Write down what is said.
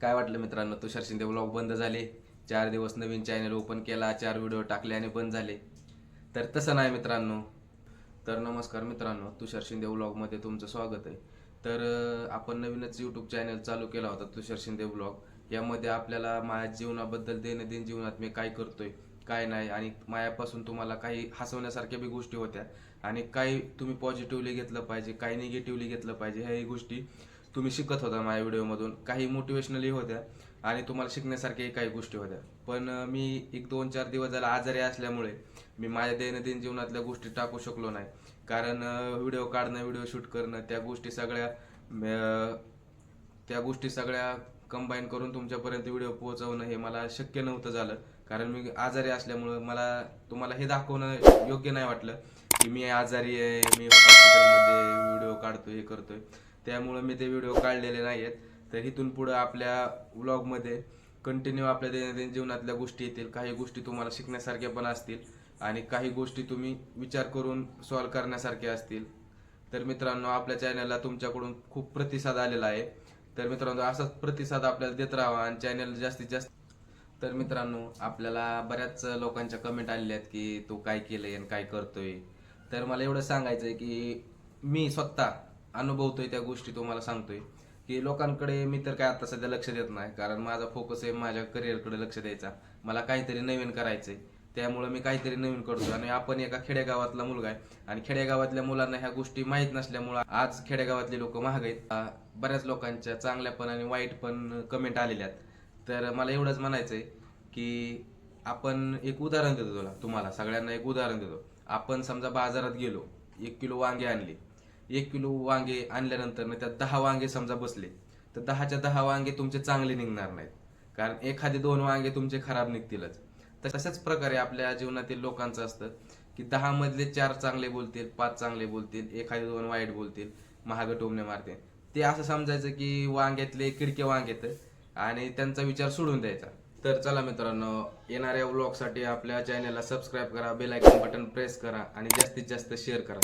काय वाटलं मित्रांनो? तुषार शिंदे ब्लॉग बंद झाले. चार दिवस नवीन चॅनल ओपन केला. चार व्हिडिओ टाकले आणि बंद झाले. तर तसं नाही मित्रांनो. तर नमस्कार मित्रांनो. तुषार शिंदे ब्लॉगमध्ये तुमचं स्वागत आहे. तर आपण नवीनच यूट्यूब चॅनल चालू केला होता तुषार शिंदे ब्लॉग यामध्ये आपल्याला माझ्या जीवनाबद्दल दैनंदिन जीवनात मी काय करतोय काय नाही आणि मायापासून तुम्हाला काही हसवण्यासारख्या बी गोष्टी होत्या. आणि काही तुम्ही पॉझिटिव्हली घेतलं पाहिजे काही निगेटिव्हली घेतलं पाहिजे ह्याही गोष्टी तुम्ही शिकत होता माझ्या व्हिडिओमधून. काही मोटिवेशनली होत्या आणि तुम्हाला शिकण्यासारख्याही काही गोष्टी होत्या. पण मी एक दोन चार दिवस झाला आजारी असल्यामुळे मी माझ्या दैनंदिन जीवनातल्या गोष्टी टाकू शकलो नाही. कारण व्हिडिओ काढणं व्हिडिओ शूट करणं त्या गोष्टी सगळ्या त्या गोष्टी सगळ्या कंबाईन करून तुमच्यापर्यंत व्हिडिओ पोहोचवणं हे मला शक्य नव्हतं झालं. कारण मी आजारी असल्यामुळं मला तुम्हाला हे दाखवणं योग्य नाही वाटलं की मी आजारी आहे मी हॉस्पिटलमध्ये व्हिडिओ काढतोय हे करतोय. त्यामुळं मी ते व्हिडिओ काढलेले नाही आहेत तर इथून पुढं आपल्या व्लॉगमध्ये कंटिन्यू आपल्या दैनंदिन जीवनातल्या गोष्टी येतील. काही गोष्टी तुम्हाला शिकण्यासारख्या पण असतील आणि काही गोष्टी तुम्ही विचार करून सॉल्व करण्यासारख्या असतील. तर मित्रांनो आपल्या चॅनलला तुमच्याकडून खूप प्रतिसाद आलेला आहे. तर मित्रांनो असाच प्रतिसाद आपल्याला देत राहा आणि चॅनल जास्तीत जास्त तर मित्रांनो आपल्याला बऱ्याच लोकांच्या कमेंट आलेल्या आहेत की तू काय केलंय आणि काय करतोय. तर मला एवढं सांगायचं आहे की मी स्वतः अनुभवतोय त्या गोष्टी तुम्हाला सांगतोय. की लोकांकडे मी तर काय आता सध्या लक्ष देत नाही कारण माझा फोकस आहे माझ्या करिअरकडे लक्ष द्यायचा. मला काहीतरी नवीन करायचंय. त्यामुळे मी काहीतरी नवीन करतो आणि आपण एका खेडेगावातला मुलगा आहे. आणि खेडेगावातल्या मुलांना ह्या गोष्टी माहीत नसल्यामुळं आज खेडेगावातले लोक महाग आहेत. बऱ्याच लोकांच्या चांगल्या पण आणि वाईट पण कमेंट आलेल्या आहेत. तर मला एवढंच म्हणायचं आहे की आपण एक उदाहरण देतो तुला तुम्हाला. सगळ्यांना एक उदाहरण देतो. आपण समजा बाजारात गेलो. एक किलो वांगे आणले. एक किलो वांगे आणल्यानंतर ना त्यात दहा वांगे समजा बसले तर दहाच्या दहा वांगे तुमचे चांगले निघणार नाहीत. कारण एखादे दोन वांगे तुमचे खराब निघतीलच. तर तशाच प्रकारे आपल्या जीवनातील लोकांचं असतं की दहा मधले चार चांगले बोलतील पाच चांगले बोलतील एखादे दोन वाईट बोलतील महाग टोमणे मारतील. ते असं समजायचं की वांग्यातले किडके वांगेत आणि त्यांचा विचार सोडून द्यायचा. तर चला मित्रांनो येणाऱ्या व्लॉगसाठी आपल्या चॅनलला सबस्क्राईब करा बेल आयकॉन बटन प्रेस करा आणि जास्तीत जास्त शेअर करा.